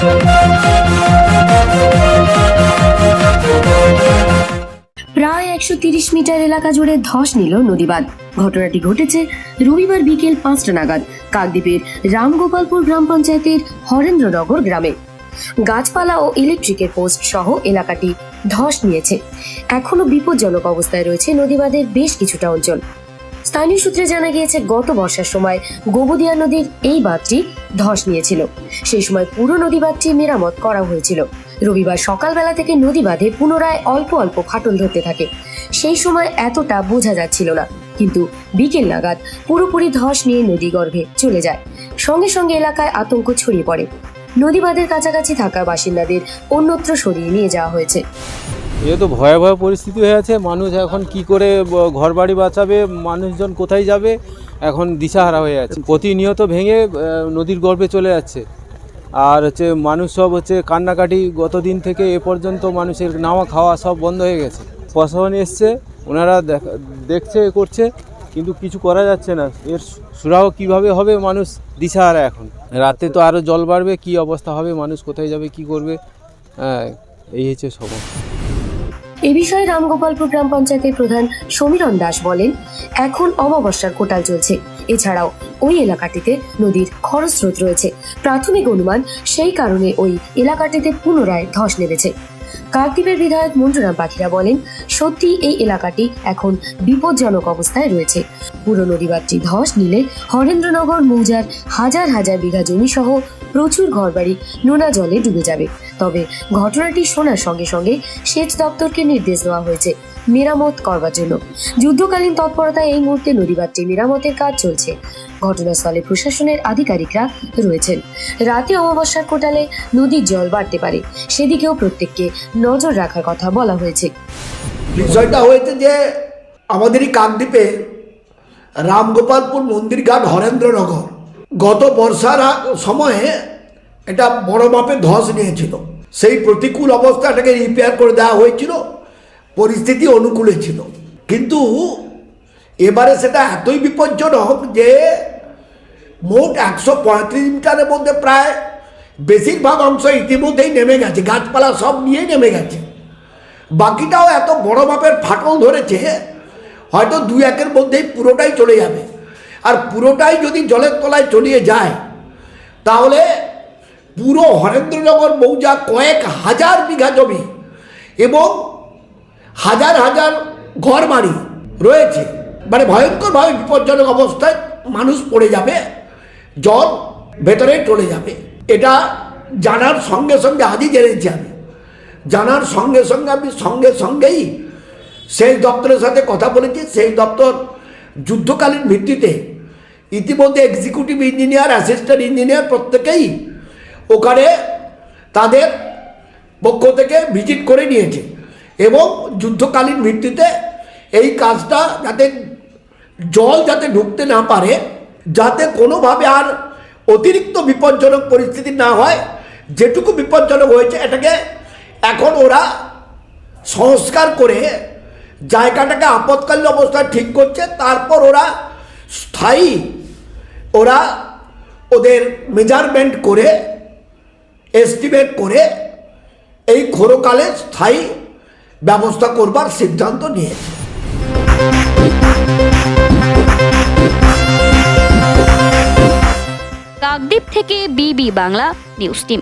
প্রায় একশো তিরিশ মিটার এলাকা জুড়ে ধস নিল নদীবাঁধ। ঘটনাটি ঘটেছে রবিবার বিকেল পাঁচটা নাগাদ কাকদ্বীপের রামগোপালপুর গ্রাম পঞ্চায়েতের হরেন্দ্রনগর গ্রামে। গাছপালা ও ইলেকট্রিকের পোস্ট সহ এলাকাটি ধস নিয়েছে। এখনও বিপজ্জনক অবস্থায় রয়েছে নদীবাঁধের বেশ কিছুটা অঞ্চল। স্থানীয় সূত্রে জানা গিয়েছে, গত বর্ষার সময় গোবদিয়া নদীর এই বাঁধটি ধস নিয়েছিল। সেই সময় পুরো নদী বাঁধটি মেরামত করা হয়েছিল। রবিবার সকালবেলা থেকে নদী বাঁধে পুনরায় অল্প অল্প ফাটল ধরতে থাকে। সেই সময় এতটা বোঝা যাচ্ছিল না। কিন্তু বিকেল নাগাদ পুরোপুরি ধস নিয়ে নদী গর্ভে চলে যায়। সঙ্গে সঙ্গে এলাকায় আতঙ্ক ছড়িয়ে পড়ে। নদী বাঁধের কাছাকাছি থাকা বাসিন্দাদের অন্যত্র সরিয়ে নিয়ে যাওয়া হয়েছে। এ তো ভয়াবহ পরিস্থিতি হয়ে আছে। মানুষ এখন কি করে ঘর বাড়ি বাঁচাবে, মানুষজন কোথায় যাবে? এখন দিশাহারা হয়ে আছে। প্রতিনিয়ত ভেঙে নদীর গর্ভে চলে যাচ্ছে। আর হচ্ছে মানুষ সব হচ্ছে কান্নাকাটি গত দিন থেকে এ পর্যন্ত মানুষের নাওয়া খাওয়া সব বন্ধ হয়ে গেছে। প্রশাসন এসছে, ওনারা দেখা- দেখছে করছে, কিন্তু কিছু করা যাচ্ছে না। এর সুরাহ কীভাবে হবে মানুষ দিশাহারা এখন? রাতে তো আরও জল বাড়বে, কি অবস্থা হবে, মানুষ কোথায় যাবে, কি করবে? হ্যাঁ এই হচ্ছে সমস্যা। এ বিষয়ে রামগোপালপুর গ্রাম পঞ্চায়েতের প্রধান সমীরণ দাস বলেন, এখন অমাবস্যার কোটাল চলছে। এছাড়াও ওই এলাকাটিতে নদীর খরস্রোত রয়েছে। প্রাথমিক অনুমান সেই কারণে ওই এলাকাটিতে পুনরায় ধস নেমেছে। কাকদ্বীপের বিধায়ক মঞ্জুরাম পাখিরা বলেন, সত্যি এই এলাকাটি এখন বিপজ্জনক অবস্থায় রয়েছে। পুরো নদীবাদটি ধস নিলে হরেন্দ্রনগর, মৌজার হাজার হাজার বিঘা জমি সহ প্রচুর ঘরবাড়ি নোনা জলে ডুবে যাবে। তবে ঘটনাটি শোনার সঙ্গে সঙ্গে সেচ দপ্তরকে নির্দেশ দেওয়া হয়েছে মেরামত করবার জন্য। যুদ্ধকালীন তৎপরতায় এই মুহূর্তে নদীবাদটি মেরামতের কাজ চলছে। ঘটনাস্থলে প্রশাসনের আধিকারিকরা রয়েছেন। রাতে অমাবস্যার কোটালে নদীর জল বাড়তে পারে, সেদিকেও প্রত্যেককে নজর রাখার কথা বলা হয়েছে। বিষয়টা হয়েছে যে আমাদেরই কাকদ্বীপে রামগোপালপুর মন্দিরঘাট হরেন্দ্রনগর। গত বর্ষার সময়ে এটা বড় মাপে ধস নিয়েছিল। সেই প্রতিকূল অবস্থাটাকে রিপেয়ার করে দেওয়া হয়েছিল, পরিস্থিতি অনুকূলে ছিল। কিন্তু এবারে সেটা এতই বিপজ্জনক যে মোট একশো পঁয়ত্রিশ মিটারের মধ্যে প্রায় বেশিরভাগ অংশ ইতিমধ্যেই নেমে গেছে, গাছপালা সব নিয়েই নেমে গেছে। বাকিটাও এত বড় মাপের ফাটল ধরেছে, হয়তো দু একের মধ্যেই পুরোটাই চলে যাবে। আর পুরোটাই যদি জলের তলায় চলিয়ে যায়, তাহলে পুরো হরেন্দ্রনগর মৌজা কয়েক হাজার বিঘা জমি এবং হাজার হাজার ঘর বাড়ি রয়েছে। মানে ভয়ঙ্করভাবে বিপজ্জনক অবস্থায় মানুষ পড়ে যাবে, জল ভেতরে চলে যাবে। এটা জানার সঙ্গে সঙ্গে আজই জেনেছি আমি। জানার সঙ্গে সঙ্গে আমি সঙ্গে সঙ্গেই সেচ দপ্তরের সাথে কথা বলেছি। সেই দপ্তর যুদ্ধকালীন ভিত্তিতে ইতিমধ্যে এক্সিকিউটিভ ইঞ্জিনিয়ার অ্যাসিস্ট্যান্ট ইঞ্জিনিয়ার প্রত্যেকেই ওখানে তাদের পক্ষ থেকে ভিজিট করে নিয়েছে এবং যুদ্ধকালীন ভিত্তিতে এই কাজটা যাতে জল যাতে ঢুকতে না পারে, যাতে কোনোভাবে আর অতিরিক্ত বিপজ্জনক পরিস্থিতি না হয়, যেটুকু বিপজ্জনক হয়েছে এটাকে এখন ওরা সংস্কার করে জায়গাটাকে আপৎকালীন অবস্থায় ঠিক করছে, তারপর ওরা স্থায়ী, ওরা ওদের মেজারমেন্ট করে এস্টিমেট করে এই খোরকালে স্থায়ী ব্যবস্থা করবার সিদ্ধান্ত নিয়েছে। কাকদ্বীপ থেকে বিবি বাংলা, নিউজ টিম।